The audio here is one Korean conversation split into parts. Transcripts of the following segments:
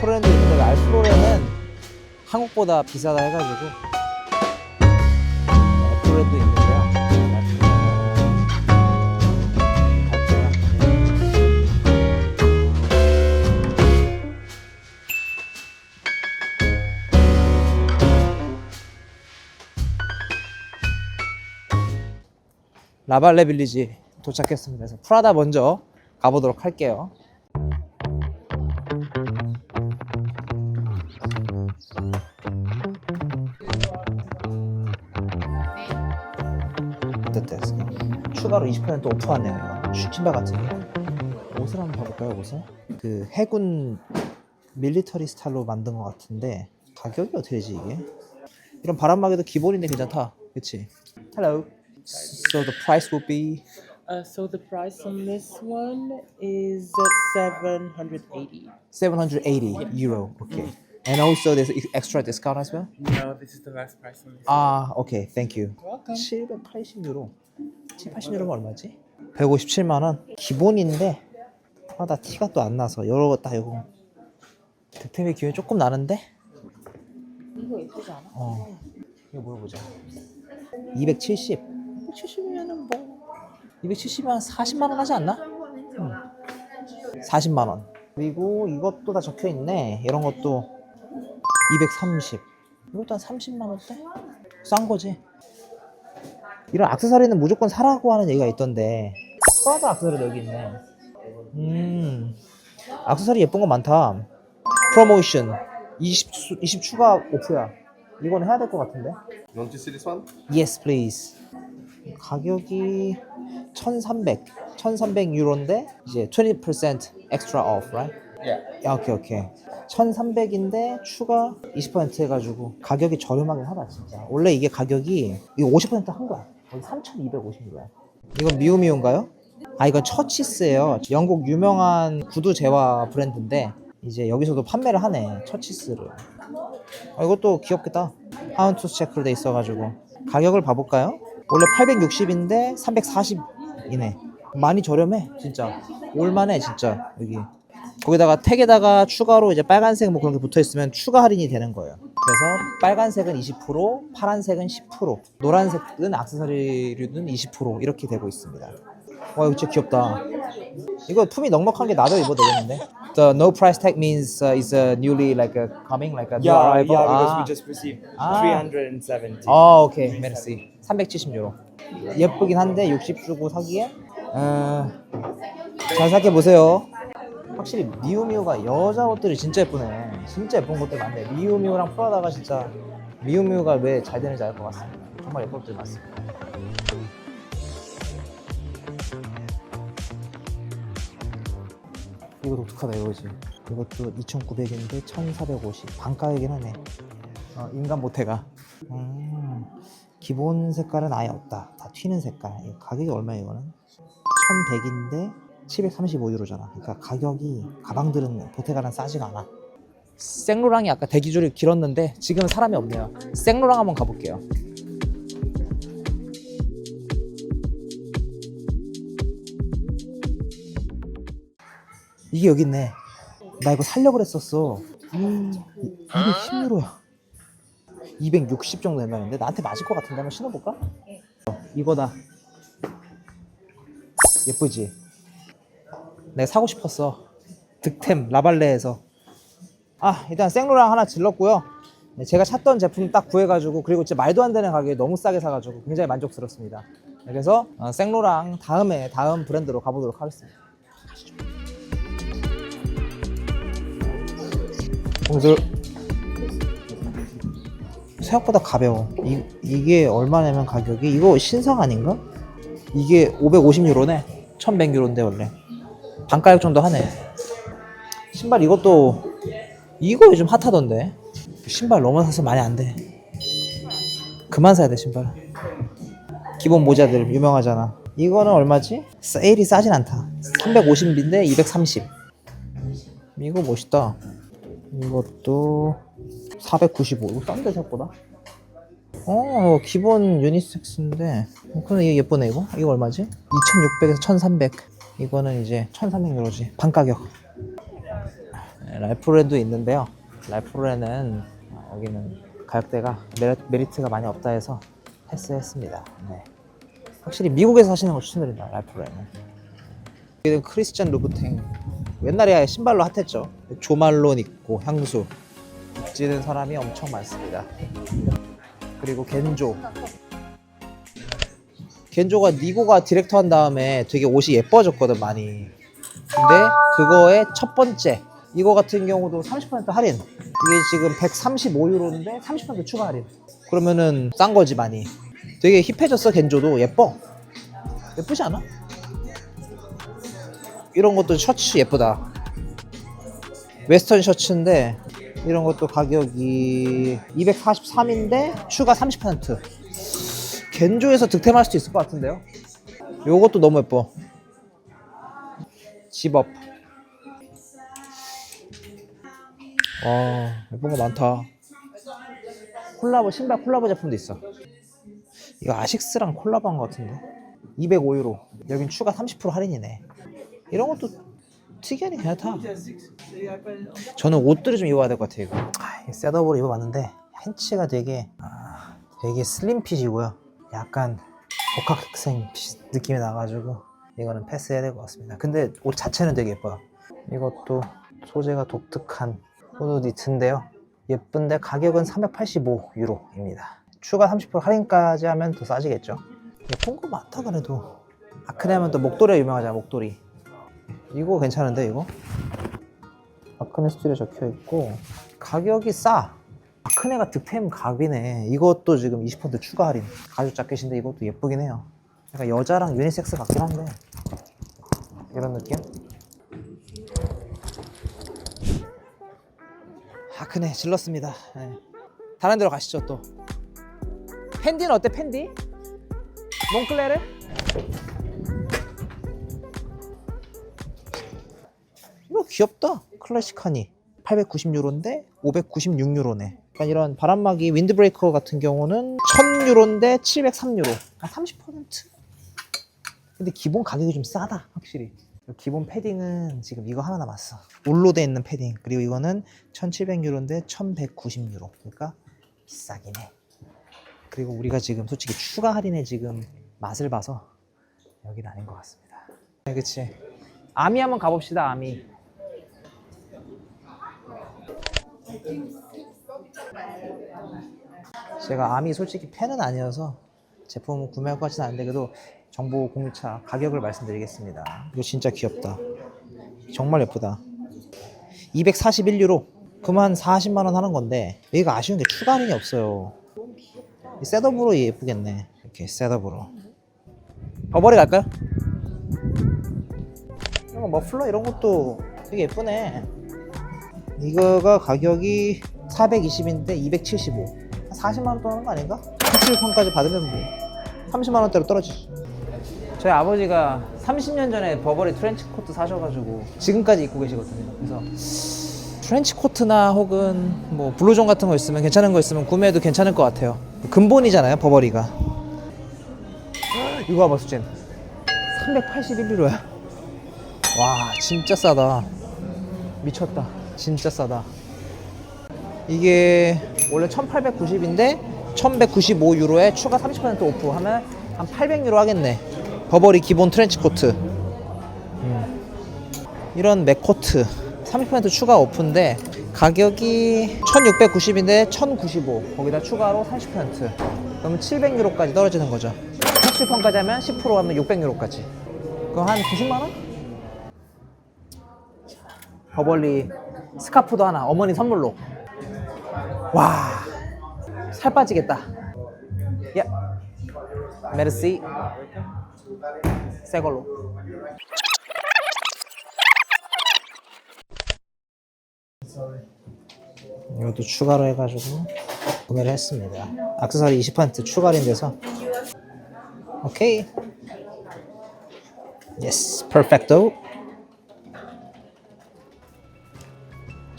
래퍼랜드 있는데 알프로레는 한국보다 비싸다 해가지고 애플랜드 있는데요. 라발레 빌리지 도착했습니다. 그래서 프라다 먼저 가보도록 할게요. 추가로 20% 오프하네요. 이거. 슈- 신발 같은 거. 옷을 한번 봐볼까요? 옷을? 그 해군 밀리터리 스타일로 만든 것 같은데 가격이 어떻게 되지 이게? 이런 바람막이도 기본인데 괜찮다. 그치? Hello. So the price will be Uh, so the price on this one is seven hundred eighty. 780 euro. Okay. And also there's extra discount as well? No, this is the last price on this. 아, 오케이. Thank you. Welcome. 780 유로. 780 유로가 얼마지? 157만 원. 기본인데 아나 티가 또 안 나서 여러 거딱 이거 득템의 기회 조금 나는데? 이거 예쁘지 않아? 어. 이거 물어보자. 270. 270이면은 뭐 270이면 40만 원 하지 않나? 응. 40만 원. 그리고 이것도 다 적혀 있네. 이런 것도 230. 이것도 한 30만 원대? 싼 거지. 이런 액세서리는 무조건 사라고 하는 얘기가 있던데. 프라다 액세서리도 여기 있네. 음. 액세서리 예쁜 거 많다. 프로모션 20, 수- 20 추가 오프야. 이건 해야 될 것 같은데. Want to see this one? Yes, please. 가격이 1,300, 1,300 유로인데 이제 20% extra off, right? Yeah. 야, 오케이, 오케이. 1,300인데 추가 20% 해가지고 가격이 저렴하긴 하다, 진짜. 원래 이게 가격이 이거 50%한 거야. 거의 3,250유로야. 이건 미우미우인가요? 아, 이건 처치스예요. 영국 유명한 구두 제화 브랜드인데 이제 여기서도 판매를 하네, 처치스를. 아, 이것도 귀엽겠다. 하운투스 체크로 돼 있어가지고 가격을 봐볼까요? 원래 860인데 340이네. 많이 저렴해, 진짜. 올만해, 진짜 여기. 거기다가 택에다가 추가로 이제 빨간색 뭐 그런 게 붙어 있으면 추가 할인이 되는 거예요. 그래서 빨간색은 20%, 파란색은 10%, 노란색은 액세서리류는 20% 이렇게 되고 있습니다. 와 이거 진짜 귀엽다. 이거 품이 넉넉한 게 나도 입어도 되겠는데. The no price tag means uh, is uh, newly like uh, coming like a new Yeah, arrival. yeah, because 아. we just received Ah. 370. 아 오케이 메르시 370 유로 예쁘긴 한데 60 주고 사기에 어, 잘 생각해 보세요 확실히 미우미우가 여자 옷들이 진짜 예쁘네. 진짜 예쁜 것들 많네. 미우미우랑 프라다가 진짜 미우미우가 왜 잘 되는지 알 것 같습니다. 정말 예쁜 것들 많습니다. 이거 독특하다 이거지 이것도 2,900인데 1,450 반가이긴 하네. 어, 인간 모태가. 음, 기본 색깔은 아예 없다. 다 튀는 색깔. 가격이 얼마야 이거는? 1100인데 735유로잖아. 그러니까 가격이 가방들은 보테가랑 싸지가 않아. 생로랑이 아까 대기줄이 길었는데 지금은 사람이 없네요. 생로랑 한번 가볼게요. 이게 여기 있네. 나 이거 살려고 그랬었어. 음, 210유로야. 260 정도 된다는데 나한테 맞을 것 같은데 한번 신어볼까? 어, 이거다. 예쁘지? 내가 사고 싶었어 득템 라발레에서 아 일단 생로랑 하나 질렀고요 네, 제가 찾던 제품 딱 구해가지고 그리고 진짜 말도 안 되는 가격에 너무 싸게 사가지고 굉장히 만족스럽습니다 네, 그래서 어, 생로랑 다음에 다음 브랜드로 가보도록 하겠습니다 오늘 생각보다 가벼워. 이, 이게 얼마냐면 가격이 이거 신상 아닌가? 이게 550유로네. 1100유로인데 원래. 반가격 정도 하네. 신발 이것도 이거 요즘 핫하던데. 신발 너무 사서 많이 안 돼. 그만 사야 돼 신발. 기본 모자들 유명하잖아. 이거는 얼마지? 세일이 싸진 않다. 350인데 230. 이거 멋있다. 이것도 495. 이거 싼데 생각보다. 어, 기본 유니섹스인데. 어, 근데 이게 예쁘네 이거. 이거 얼마지? 2,600에서 1,300. 이거는 이제 1,300유로지. 반 가격. 네, 랄프로렌도 있는데요. 랄프로렌은 아, 여기는 가격대가 메리, 메리 트가 많이 없다 해서 패스했습니다. 네. 확실히 미국에서 사시는 걸 추천드립니다. 랄프로렌은. 여기는 크리스찬 루브탱. 옛날에 신발로 핫했죠. 조말론 있고 향수. 찌는 사람이 엄청 많습니다. 그리고 겐조. 겐조가 니고가 디렉터 한 다음에 되게 옷이 예뻐졌거든 많이. 근데 그거의 첫 번째 이거 같은 경우도 30% 할인. 이게 지금 135유로인데 30% 추가 할인. 그러면은 싼 거지 많이. 되게 힙해졌어 겐조도 예뻐. 예쁘지 않아? 이런 것도 셔츠 예쁘다. 웨스턴 셔츠인데 이런 것도 가격이 243인데 추가 30%. 겐조에서 득템할 수도 있을 것 같은데요. 요것도 너무 예뻐. 집업. 와, 예쁜 거 많다. 콜라보, 신발 콜라보 제품도 있어. 이거 아식스랑 콜라보한 것 같은데. 205유로. 여긴 추가 30% 할인이네. 이런 것도 특이하니 괜찮다. 저는 옷들을 좀 입어야 될 것 같아요. 이거. 아, 이 셋업으로 입어봤는데 팬츠가 되게 아, 되게 슬림핏이고요. 약간 복학생 핏 느낌이 나가지고 이거는 패스해야 될 것 같습니다. 근데 옷 자체는 되게 예뻐요. 이것도 소재가 독특한 후드 니트인데요. 예쁜데 가격은 385유로입니다. 추가 30% 할인까지 하면 더 싸지겠죠. 예쁜 거 많다 그래도. 아크네 하면 또 목도리가 유명하잖아 목도리. 이거 괜찮은데 이거? 아크네 스튜디오 적혀 있고 가격이 싸. 아크네가 득템 갑이네. 이것도 지금 20% 추가 할인. 가죽 자켓인데 이것도 예쁘긴 해요. 약간 여자랑 유니섹스 같긴 한데 이런 느낌? 아 크네 질렀습니다. 네. 다른 데로 가시죠 또. 팬디는 어때 팬디? 몽클레르? 이거 귀엽다. 클래식하니. 890유로인데 596유로네. 약간 이런 바람막이 윈드브레이커 같은 경우는 1000유로인데 703유로. 아, 30%? 근데 기본 가격이 좀 싸다. 확실히. 기본 패딩은 지금 이거 하나 남았어. 올로 돼 있는 패딩. 그리고 이거는 1700유로인데 1190유로. 그러니까 비싸긴 해. 그리고 우리가 지금 솔직히 추가 할인에 지금 맛을 봐서 여기는 아닌 것 같습니다. 네, 그치. 아미 한번 가봅시다, 아미. 제가 아미 솔직히 팬은 아니어서 제품을 구매할 것 같지는 않은데 그래도 정보 공유차 가격을 말씀드리겠습니다. 이거 진짜 귀엽다. 정말 예쁘다. 241유로. 그만 40만 원 하는 건데 여기가 아쉬운 게 추가 할인이 없어요. 이 셋업으로 예쁘겠네. 이렇게 셋업으로. 버버리 갈까요? 이런 거 머플러 이런 것도 되게 예쁘네. 이거가 가격이 420인데 275. 40만 원 떠는 거 아닌가? 수출권까지 받으면 뭐 30만 원대로 떨어지지. 저희 아버지가 30년 전에 버버리 트렌치 코트 사셔가지고 지금까지 입고 계시거든요. 그래서 트렌치 코트나 혹은 뭐 블루존 같은 거 있으면 괜찮은 거 있으면 구매해도 괜찮을 것 같아요. 근본이잖아요, 버버리가. 이거 봐봐, 수진. 381유로야. 와, 진짜 싸다. 미쳤다. 진짜 싸다. 이게 원래 1890인데 1195유로에 추가 30% 오프 하면 한 800유로 하겠네. 버버리 기본 트렌치 코트. 음. 이런 맥코트 30% 추가 오프인데 가격이 1690인데 1095 거기다 추가로 30% 그러면 700유로까지 떨어지는 거죠. 택시폰까지 하면 10% 하면 600유로까지. 그럼 한 90만 원? 버벌리 스카프도 하나 어머니 선물로 와 살 빠지겠다. 야 메르시. 새 걸로. 이것도 추가로 해가지고 구매를 했습니다. 액세서리 20% 추가 할인돼서. 오케이. 예스 퍼펙토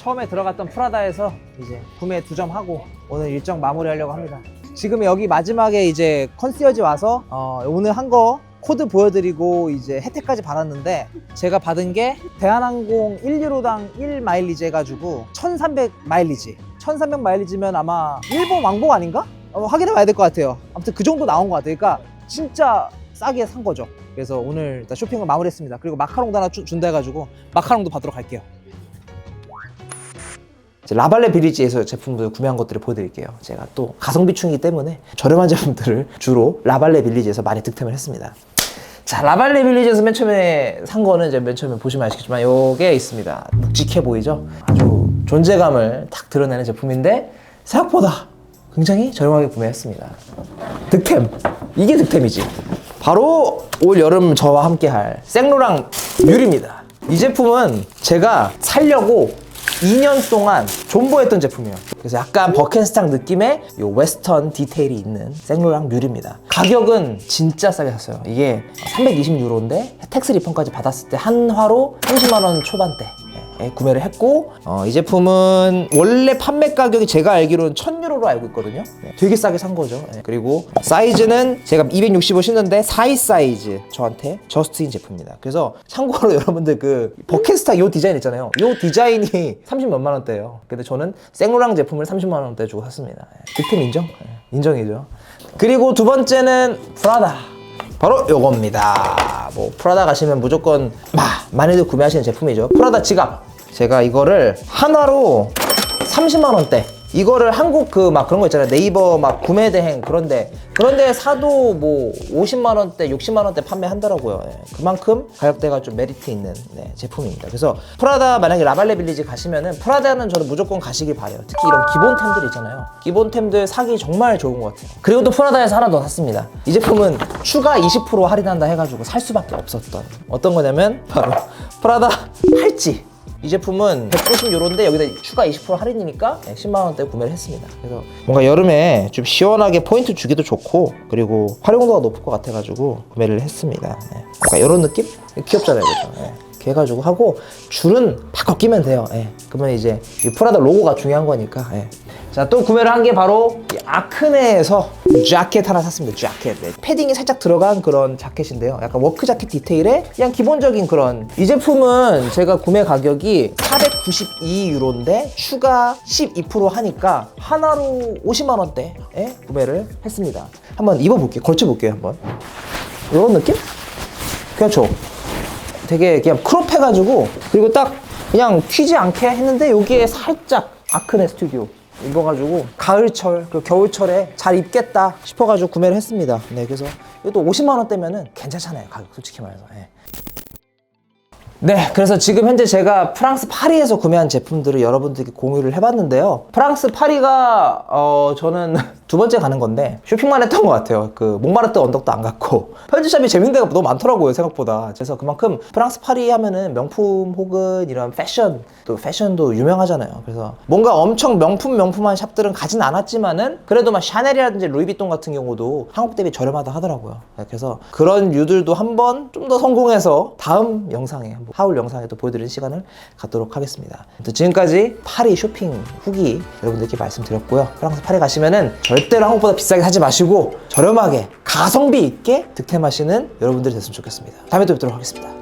처음에 들어갔던 프라다에서 이제 구매 두 점 하고 오늘 일정 마무리하려고 합니다. 지금 여기 마지막에 이제 컨시어지 와서 어, 오늘 한 거 코드 보여드리고 이제 혜택까지 받았는데 제가 받은 게 대한항공 1유로당 1 마일리지 해가지고 1300 마일리지. 1300 마일리지면 아마 일본 왕복 아닌가? 어, 확인해 봐야 될 것 같아요. 아무튼 그 정도 나온 것 같아요. 그러니까 진짜 싸게 산 거죠. 그래서 오늘 쇼핑을 마무리했습니다. 그리고 마카롱도 하나 주- 준다 해가지고 마카롱도 받으러 갈게요 라발레 비리지에서 제품들 구매한 것들을 보여드릴게요. 제가 또 가성비 충이기 때문에 저렴한 제품들을 주로 라발레 빌리지에서 많이 득템을 했습니다. 자, 라발레 빌리지에서 맨 처음에 산 거는 이제 맨 처음에 보시면 아시겠지만 요게 있습니다. 묵직해 보이죠? 아주 존재감을 탁 드러내는 제품인데 생각보다 굉장히 저렴하게 구매했습니다. 득템. 이게 득템이지. 바로 올 여름 저와 함께 할 생로랑 뮬입니다. 이 제품은 제가 살려고 2년 동안 존버했던 제품이에요. 그래서 약간 버켄스탕 느낌의 요 웨스턴 디테일이 있는 생로랑 뮬입니다. 가격은 진짜 싸게 샀어요. 이게 320유로인데 텍스 리펀까지 받았을 때 한화로 30만 원 초반대. 예, 구매를 했고 어, 이 제품은 원래 판매 가격이 제가 알기로는 1000유로로 알고 있거든요 네, 되게 싸게 산 거죠 예, 그리고 사이즈는 제가 265 신는데 42 사이즈 저한테 저스트인 제품입니다 그래서 참고로 여러분들 그 버켓스타 요 디자인 있잖아요 요 디자인이 30 몇만 원대예요 근데 저는 생로랑 제품을 30만 원대 주고 샀습니다 예, 득템 인정? 예, 인정이죠 그리고 두 번째는 프라다 바로 요겁니다. 뭐 프라다 가시면 무조건 마, 많이들 구매하시는 제품이죠. 프라다 지갑. 제가 이거를 한화로 30만 원대. 이거를 한국 그 막 그런 거 있잖아요. 네이버 막 구매 대행 그런데 그런데 사도 뭐 50만 원대, 60만 원대 판매한다라고요. 예, 그만큼 가격대가 좀 메리트 있는 네, 제품입니다. 그래서 프라다 만약에 라발레 빌리지 가시면은 프라다는 저는 무조건 가시길 바래요. 특히 이런 기본템들 있잖아요. 기본템들 사기 정말 좋은 것 같아요. 그리고 또 프라다에서 하나 더 샀습니다. 이 제품은 추가 20% 할인한다 해가지고 살 수밖에 없었던 어떤 거냐면 바로 프라다 팔찌. 이 제품은 190유로인데 여기다 추가 20% 할인이니까 10만원대 구매를 했습니다. 그래서 뭔가 여름에 좀 시원하게 포인트 주기도 좋고 그리고 활용도가 높을 것 같아가지고 구매를 했습니다. 네. 약간 이런 느낌? 귀엽잖아요. 그죠? 네. 이렇게 해가지고 하고 줄은 바꿔 끼면 돼요. 예. 그러면 이제 이 프라다 로고가 중요한 거니까. 예. 자, 또 구매를 한 게 바로 이 아크네에서 자켓 하나 샀습니다. 자켓. 네. 패딩이 살짝 들어간 그런 자켓인데요. 약간 워크 자켓 디테일의 그냥 기본적인 그런 이 제품은 제가 구매 가격이 492유로인데 추가 12% 하니까 하나로 50만 원대에 구매를 했습니다. 한번 입어볼게요. 걸쳐볼게요. 한번. 이런 느낌? 그렇죠. 되게 그냥 크롭 해가지고 그리고 딱 그냥 튀지 않게 했는데 여기에 살짝 아크네 스튜디오 입어가지고 가을철 그리고 겨울철에 잘 입겠다 싶어가지고 구매를 했습니다. 네 그래서 이것도 50만 원대면은 괜찮잖아요 가격 솔직히 말해서. 예. 네, 그래서 지금 현재 제가 프랑스 파리에서 구매한 제품들을 여러분들께 공유를 해봤는데요. 프랑스 파리가 어 저는 두 번째 가는 건데 쇼핑만 했던 것 같아요. 그 몽마르트 언덕도 안 갔고 편집샵이 재밌는 데가 너무 많더라고요 생각보다. 그래서 그만큼 프랑스 파리 하면은 명품 혹은 이런 패션 또 패션도 유명하잖아요. 그래서 뭔가 엄청 명품 명품한 샵들은 가진 않았지만은 그래도 막 샤넬이라든지 루이비통 같은 경우도 한국 대비 저렴하다 하더라고요. 네, 그래서 그런 류들도 한번 좀 더 성공해서 다음 영상에 한번 하울 영상에 또 보여드리는 시간을 갖도록 하겠습니다. 지금까지 파리 쇼핑 후기 여러분들께 말씀드렸고요. 프랑스 파리 가시면은 절대로 한국보다 비싸게 사지 마시고 저렴하게 가성비 있게 득템하시는 여러분들이 됐으면 좋겠습니다. 다음에 또 뵙도록 하겠습니다.